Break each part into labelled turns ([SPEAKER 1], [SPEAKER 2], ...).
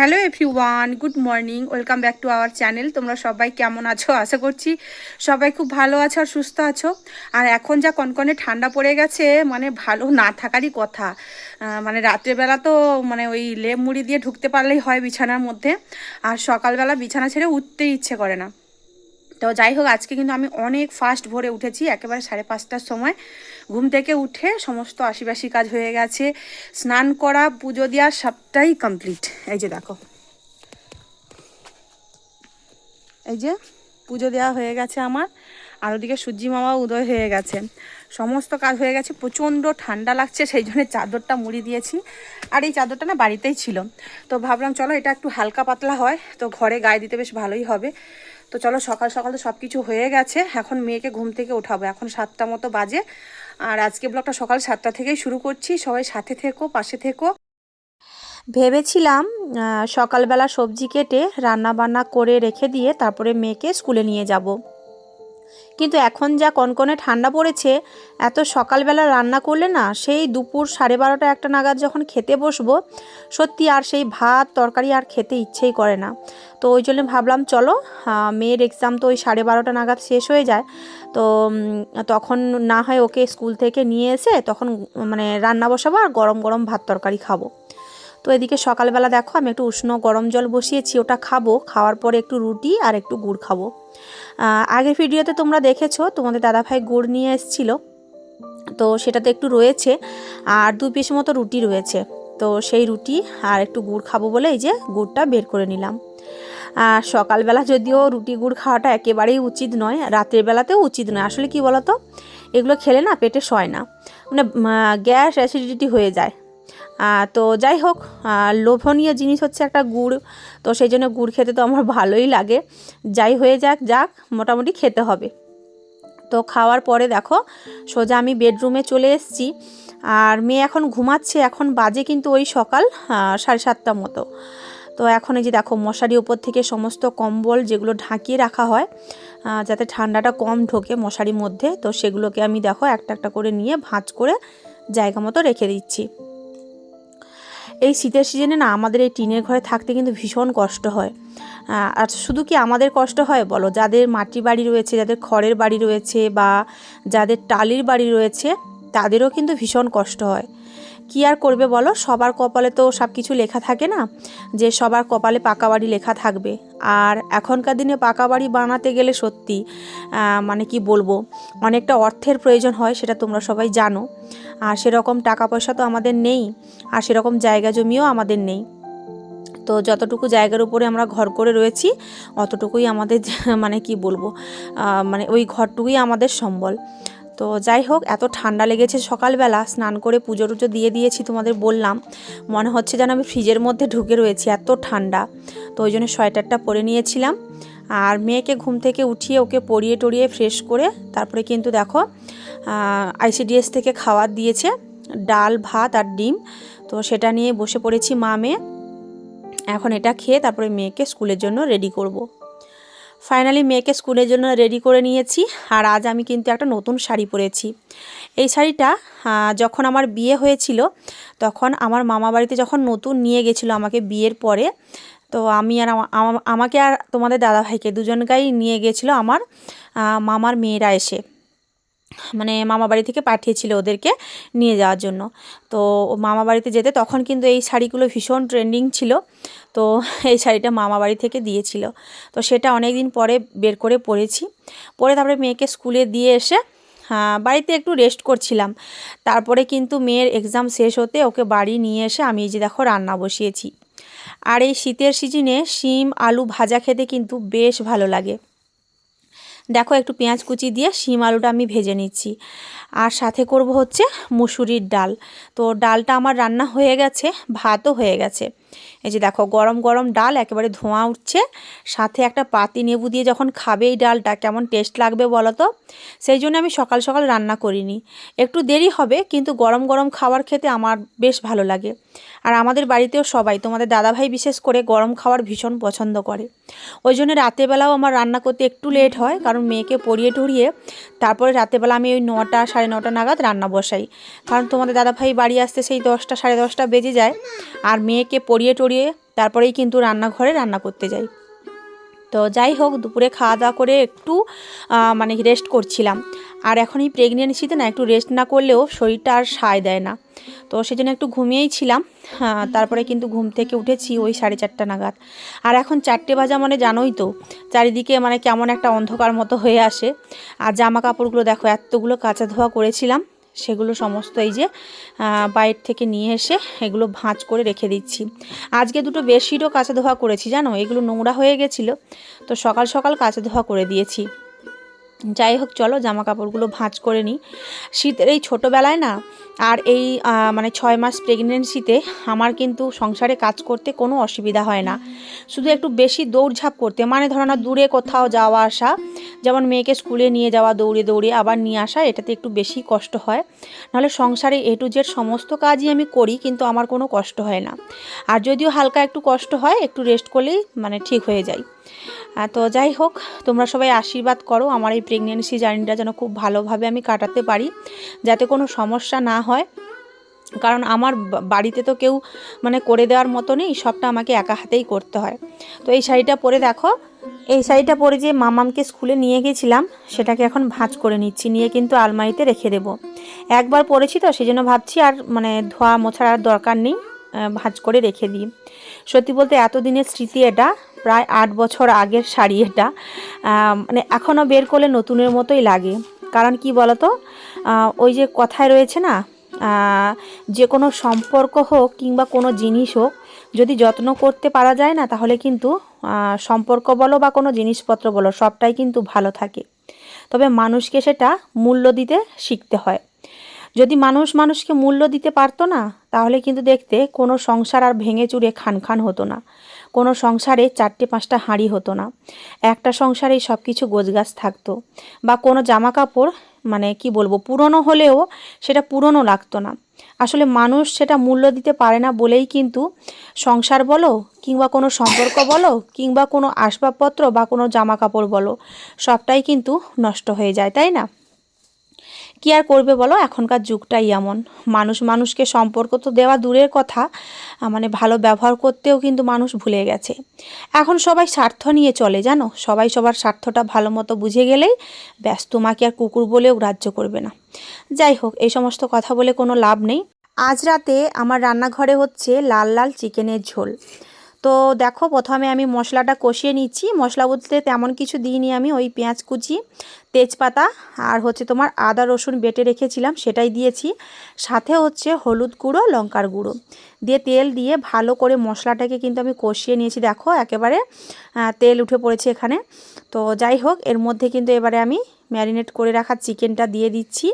[SPEAKER 1] Hello everyone, good morning, welcome back to our channel. তোমরা সবাই কেমন আছো? আশা করছি সবাই খুব ভালো আছো আর সুস্থ আছো। আর এখন যা কনকনে ঠান্ডা পড়ে গেছে মানে ভালো না থাকারই কথা। মানে রাত্রেবেলা তো মানে ওই লেপ মুড়ি দিয়ে ঢুকতে পারলেই হয় বিছানার মধ্যে। আর সকালবেলা বিছানা ছেড়ে উঠতেই ইচ্ছে করে না। তো যাই হোক, আজকে কিন্তু আমি অনেক ফাস্ট ভোরে উঠেছি, একেবারে সাড়ে পাঁচটার সময়। ঘুম থেকে উঠে সমস্ত আশিবাসি কাজ হয়ে গেছে। স্নান করা, পুজো দেওয়া সবটাই কমপ্লিট এই যে দেখো। এই যে পুজো দেওয়া হয়ে গেছে আমার, আর ওদিকে সূর্যি মামা উদয় হয়ে গেছে। সমস্ত কাজ হয়ে গেছে, প্রচণ্ড ঠান্ডা লাগছে, সেই জন্য চাদরটা মুড়ি দিয়েছি। আর এই চাদরটা না বাড়িতেই ছিল। তো ভাবলাম, চলো এটা একটু হালকা পাতলা হয়, তো ঘরে গায়ে দিতে বেশ ভালোই হবে। তো চলো সকাল সকাল তো সব কিছু হয়ে গেছে। এখন মেয়েকে ঘুম থেকে উঠাবো। এখন সাতটা মতো বাজে। আর আজকে ব্লগটা সকাল সাতটা থেকেই শুরু করছি। সবাই সাথে থেকো, পাশে থেকো। ভেবেছিলাম সকালবেলা সবজি কেটে রান্না বান্না করে রেখে দিয়ে তারপরে মেয়েকে স্কুলে নিয়ে যাব। কিন্তু এখন যা কনকনে ঠান্ডা পড়েছে, এত সকালবেলা রান্না করলে না সেই দুপুর সাড়ে বারোটা একটা নাগাদ যখন খেতে বসবো, সত্যি আর সেই ভাত, তরকারি আর খেতে ইচ্ছেই করে না। তো ওই জন্য ভাবলাম চলো মেয়ের এক্সাম তো ওই সাড়ে বারোটা নাগাদ শেষ হয়ে যায়। তো তখন না হয় ওকে স্কুল থেকে নিয়ে এসে তখন মানে রান্না বসাবো আর গরম গরম ভাত তরকারি খাব। তো এদিকে সকালবেলা দেখো আমি একটু উষ্ণ গরম জল বসিয়েছি, ওটা খাব, খাওয়ার পরে একটু রুটি আর একটু গুড় খাব। আগের ভিডিওতে তোমরা দেখেছ, তোমাদের দাদাভাই গুড় নিয়ে এসেছিল। তো সেটাতে একটু রয়েছে, আর দু পিস মতো রুটি রয়েছে। তো সেই রুটি আর একটু গুড় খাব বলে এই যে গুড়টা বের করে নিলাম। আর সকালবেলা যদিও রুটি গুড় খাওয়াটা একেবারেই উচিত নয়, রাতের বেলাতেও উচিত নয়। আসলে কি বলতো? এগুলো খেলে না পেটে সয় না। মানে গ্যাস অ্যাসিডিটি হয়ে যায়। তো যাই হোক লোভনীয় জিনিস হচ্ছে একটা গুড়। তো সেই জন্য গুড় খেতে তো আমার ভালোই লাগে। যাই হয়ে যাক যাক, মোটামুটি খেতে হবে। তো খাওয়ার পরে দেখো, সোজা আমি বেডরুমে চলে এসেছি। আর মেয়ে এখন ঘুমাচ্ছে, এখন বাজে কিন্তু ওই সকাল সাড়ে সাতটা মতো। তো এখন এই যে দেখো, মশারি ওপর থেকে সমস্ত কম্বল যেগুলো ঢাকিয়ে রাখা হয় যাতে ঠান্ডাটা কম ঢোকে মশারির মধ্যে, তো সেগুলোকে আমি দেখো একটা একটা করে নিয়ে ভাঁজ করে জায়গা মতো রেখে দিচ্ছি। এই শীতের সিজনে না আমাদের এই টিনের ঘরে থাকতে কিন্তু ভীষণ কষ্ট হয়। আর শুধু কি আমাদের কষ্ট হয় বলো? যাদের মাটি বাড়ি রয়েছে, যাদের খড়ের বাড়ি রয়েছে বা যাদের টালির বাড়ি রয়েছে, তাদেরও কিন্তু ভীষণ কষ্ট হয়। কি আর করবে বলো? সবার কপালে তো সব কিছু লেখা থাকে না, যে সবার কপালে পাকা বাড়ি লেখা থাকবে। আর এখনকার দিনে পাকা বাড়ি বানাতে গেলে সত্যি মানে কি বলব, অনেকটা অর্থের প্রয়োজন হয়, সেটা তোমরা সবাই জানো। আর সেরকম টাকা পয়সা তো আমাদের নেই, আর সেরকম জায়গা জমিও আমাদের নেই। তো যতটুকু জায়গার উপরে আমরা ঘর করে রয়েছি, অতটুকুই আমাদের মানে কি বলব মানে ওই ঘরটুকুই আমাদের সম্বল। তো যাই হোক, এত ঠান্ডা লেগেছে সকালবেলা। স্নান করে পুজো টুজো দিয়ে দিয়েছি তোমাদের বললাম। মনে হচ্ছে যেন আমি ফ্রিজের মধ্যে ঢুকে রয়েছি, এত ঠান্ডা। তো ওই জন্য সোয়েটারটা পরে নিয়েছিলাম। আর মেয়েকে ঘুম থেকে উঠিয়ে ওকে পরিয়ে টরিয়ে ফ্রেশ করে তারপরে কিন্তু দেখো আইসিডিএস থেকে খাবার দিয়েছে। ডাল, ভাত আর ডিম। তো সেটা নিয়ে বসে পড়েছি মা মেয়ে এখন এটা খেয়ে তারপরে মেয়েকে স্কুলের জন্য রেডি করব। ফাইনালি মেয়েকে স্কুলের জন্য রেডি করে নিয়েছি। আর আজ আমি কিন্তু একটা নতুন শাড়ি পরেছি। এই শাড়িটা যখন আমার বিয়ে হয়েছিল, তখন আমার মামা বাড়িতে যখন নতুন নিয়ে গেছিল আমাকে বিয়ের পরে, তো আমি আর আমা- আমা- আমাকে আর তোমাদের দাদাভাইকে দুজনকেই নিয়ে গেছিল আমার মামার মেয়েরা এসে। মানে মামা বাড়ি থেকে পাঠিয়েছিল ওদেরকে নিয়ে যাওয়ার জন্য। তো মামা বাড়িতে যেতে তখন কিন্তু এই শাড়িগুলো ভীষণ ট্রেন্ডিং ছিল। তো এই শাড়িটা মামা বাড়ি থেকে দিয়েছিল। তো সেটা অনেক দিন পরে বের করে পরেছি। পরে তারপরে মেয়েকে স্কুলে দিয়ে এসে হ্যাঁ, বাড়িতে একটু রেস্ট করছিলাম। তারপরে কিন্তু মেয়ের এক্সাম শেষ হতে ওকে বাড়ি নিয়ে এসে আমি এই যে দেখো রান্না বসিয়েছি। আর এই শীতের সিজনে শিম আলু ভাজা খেতে কিন্তু বেশ ভালো লাগে। দেখো একটু পেঁয়াজ কুচি দিয়ে শিম আলুটা আমি ভেজে নিচ্ছি। আর সাথে করব হচ্ছে মুসুরির ডাল। তো ডালটা আমার রান্না হয়ে গেছে, ভাতও হয়ে গেছে। এই যে দেখো, গরম গরম ডাল একেবারে ধোঁয়া উঠছে। সাথে একটা পাতি নেবু দিয়ে যখন খাবে এই ডালটা, কেমন টেস্ট লাগবে বলো তো? সেই জন্য আমি সকাল সকাল রান্না করিনি। একটু দেরি হবে, কিন্তু গরম গরম খাবার খেতে আমার বেশ ভালো লাগে। আর আমাদের বাড়িতেও সবাই, তোমাদের দাদাভাই বিশেষ করে গরম খাবার ভীষণ পছন্দ করে। ওই জন্য রাতেরবেলাও আমার রান্না করতে একটু লেট হয়, কারণ মেয়েকে পরিয়ে টরিয়ে তারপরে রাতেরবেলা আমি ওই নটা, সাড়ে নটা নাগাদ রান্না বসাই। কারণ তোমাদের দাদাভাই বাড়ি আসতে সেই দশটা, সাড়ে দশটা বেজে যায়, আর মেয়েকে করিয়ে টরিয়ে তারপরেই কিন্তু রান্নাঘরে রান্না করতে যাই। তো যাই হোক, দুপুরে খাওয়া দাওয়া করে একটু মানে রেস্ট করছিলাম। আর এখন এই প্রেগনেন্সিতে না একটু রেস্ট না করলেও শরীরটা আর সায় দেয় না। তো সেজন্য একটু ঘুমিয়েই ছিলাম। তারপরে কিন্তু ঘুম থেকে উঠেছি ওই সাড়ে চারটা নাগাদ। আর এখন চারটে বাজা মানে জানোই তো, চারিদিকে মানে কেমন একটা অন্ধকার মতো হয়ে আসে। আর জামা কাপড়গুলো দেখো, এতগুলো কাঁচা ধোয়া করেছিলাম। সেগুলো সমস্ত এই যে বাইর থেকে নিয়ে এসে এগুলো ভাঁজ করে রেখে দিচ্ছি। আজকে দুটো বেডশিটও কাঁচা ধোয়া করেছি, জানো? এগুলো নোংরা হয়ে গেছিল, তো সকাল সকাল কাঁচা ধোয়া করে দিয়েছি। যাই হোক, চলো জামা কাপড়গুলো ভাঁজ করে নিই। শীতের এই ছোটোবেলায় না, আর এই মানে ছয় মাস প্রেগনেন্সিতে আমার কিন্তু সংসারে কাজ করতে কোনো অসুবিধা হয় না। শুধু একটু বেশি দৌড়ঝাঁপ করতে মানে ধরো না দূরে কোথাও যাওয়া আসা, যেমন মেয়েকে স্কুলে নিয়ে যাওয়া, দৌড়ে দৌড়ে আবার নিয়ে আসা, এটাতে একটু বেশি কষ্ট হয়। নাহলে সংসারে এ টু জেড সমস্ত কাজই আমি করি, কিন্তু আমার কোনো কষ্ট হয় না। আর যদিও হালকা একটু কষ্ট হয়, একটু রেস্ট করলেই মানে ঠিক হয়ে যায়। তো যাই হোক, তোমরা সবাই আশীর্বাদ করো। আমার এই প্রেগনেন্সি জার্নিটা যেন খুব ভালোভাবে আমি কাটাতে পারি, যাতে কোনো সমস্যা না হয়। কারণ আমার বাড়িতে তো কেউ মানে করে দেওয়ার মতো নেই, সবটা আমাকে একা হাতেই করতে হয়। তো এই শাড়িটা পরে দেখো, এই শাড়িটা পরে যে মামামকে স্কুলে নিয়ে গেছিলাম, সেটাকে এখন ভাঁজ করে নিচ্ছি, নিয়ে কিন্তু আলমারিতে রেখে দেব। একবার পরেছি তো সেই জন্য ভাবছি আর মানে ধোয়া মোছার আর দরকার নেই ভাঁজ করে রেখে দিই। সত্যি বলতে এতদিনের স্মৃতি এটা প্রায় আট বছর আগের শাড়ি এটা। মানে এখনও বের করলে নতুনের মতোই লাগে। কারণ কি বলতো? ওই যে কথায় রয়েছে না যে কোনো সম্পর্ক হোক কিংবা কোনো জিনিস হোক, যদি যত্ন করতে পারা যায় না, তাহলে কিন্তু সম্পর্ক বলো বা কোনো জিনিসপত্র বলো, সবটাই কিন্তু ভালো থাকে। তবে মানুষকে সেটা মূল্য দিতে শিখতে হয়। যদি মানুষ মানুষকে মূল্য দিতে পারতো না, তাহলে কিন্তু দেখতে কোনো সংসার আর ভেঙে চুরে খান খান হতো না। কোনো সংসারে চারটে পাঁচটা হাঁড়ি হতো না। একটা সংসারেই সব কিছু গোছগাছ থাকতো বা কোনো জামা কাপড় মানে কি বলব, পুরনো হলেও সেটা পুরনো লাগতো না। আসলে মানুষ সেটা মূল্য দিতে পারে না বলেই কিন্তু সংসার বলো কিংবা কোনো সম্পর্ক বলো কিংবা কোনো আসবাবপত্র বা কোনো জামা কাপড় বলো, সবটাই কিন্তু নষ্ট হয়ে যায়, তাই না? কি আর করবে বলো? এখনকার যুগটাই এমন। মানুষ মানুষকে সম্পর্ক তো দেওয়া দূরের কথা মানে ভালো ব্যবহার করতেও কিন্তু মানুষ ভুলে গেছে। এখন সবাই স্বার্থ নিয়ে চলে, জানো? সবাই সবার স্বার্থটা ভালো মতো বুঝে গেলেই ব্যাস, তোমাকে আর কুকুর বলেও গ্রাহ্য করবে না। যাই হোক, এই সমস্ত কথা বলে কোনো লাভ নেই। আজ রাতে আমার রান্নাঘরে হচ্ছে লাল লাল চিকেনের ঝোল। তো দেখো প্রথমে আমি মশলাটা কষিয়ে নিচ্ছি। মশলা বলতে তেমন কিছু দিইনি আমি, ওই পেঁয়াজ কুচি, তেজপাতা আর হচ্ছে তোমার আদা, রসুন বেটে রেখেছিলাম, সেটাই দিয়েছি। সাথে হচ্ছে হলুদ গুঁড়ো, লঙ্কার গুঁড়ো। দিয়ে তেল দিয়ে ভালো করে মশলাটাকে কিন্তু আমি কষিয়ে নিয়েছি। দেখো একেবারে তেল উঠে পড়েছে এখানে। তো যাই হোক, এর মধ্যে কিন্তু এবারে আমি ম্যারিনেট করে রাখা চিকেনটা দিয়ে দিচ্ছি।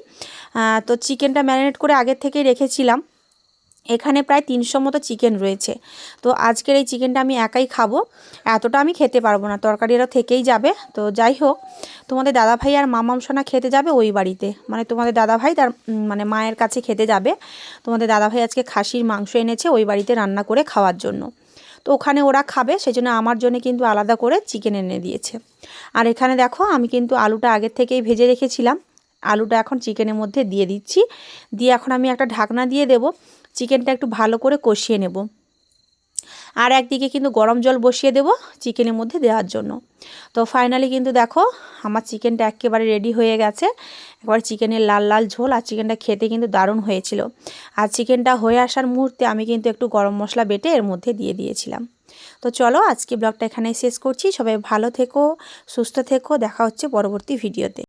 [SPEAKER 1] তো চিকেনটা ম্যারিনেট করে আগের থেকেই রেখেছিলাম। এখানে প্রায় তিনশো মতো চিকেন রয়েছে। তো আজকের এই চিকেনটা আমি একাই খাব। এতটা আমি খেতে পারব না তরকারিরা থেকেই যাবে। তো যাই হোক, তোমাদের দাদাভাই আর মামাম সোনা খেতে যাবে ওই বাড়িতে। মানে তোমাদের দাদাভাই তার মানে মায়ের কাছে খেতে যাবে। তোমাদের দাদাভাই আজকে খাসির মাংস এনেছে ওই বাড়িতে রান্না করে খাওয়ার জন্য। তো ওখানে ওরা খাবে সেই জন্য আমার জন্য কিন্তু আলাদা করে চিকেন এনে দিয়েছে। আর এখানে দেখো, আমি কিন্তু আলুটা আগের থেকেই ভেজে রেখেছিলাম। আলুটা এখন চিকেনের মধ্যে দিয়ে দিচ্ছি। দিয়ে এখন আমি একটা ঢাকনা দিয়ে দেব। চিকেনটা একটু ভালো করে কষিয়ে নেব। আর একদিকে কিন্তু গরম জল বসিয়ে দেব চিকেনের মধ্যে দেওয়ার জন্য। তো ফাইনালি কিন্তু দেখো, আমার চিকেনটা একেবারে রেডি হয়ে গেছে। একবার চিকেনের লাল লাল ঝোল আর চিকেনটা খেতে কিন্তু দারুণ হয়েছিল। আর চিকেনটা হয়ে আসার মুহূর্তে আমি কিন্তু একটু গরম মশলা বেটে এর মধ্যে দিয়ে দিয়েছিলাম। তো চলো আজকে ব্লগটা এখানে শেষ করছি। সবাই ভালো থেকো, সুস্থ থেকো। দেখা হচ্ছে পরবর্তী ভিডিওতে।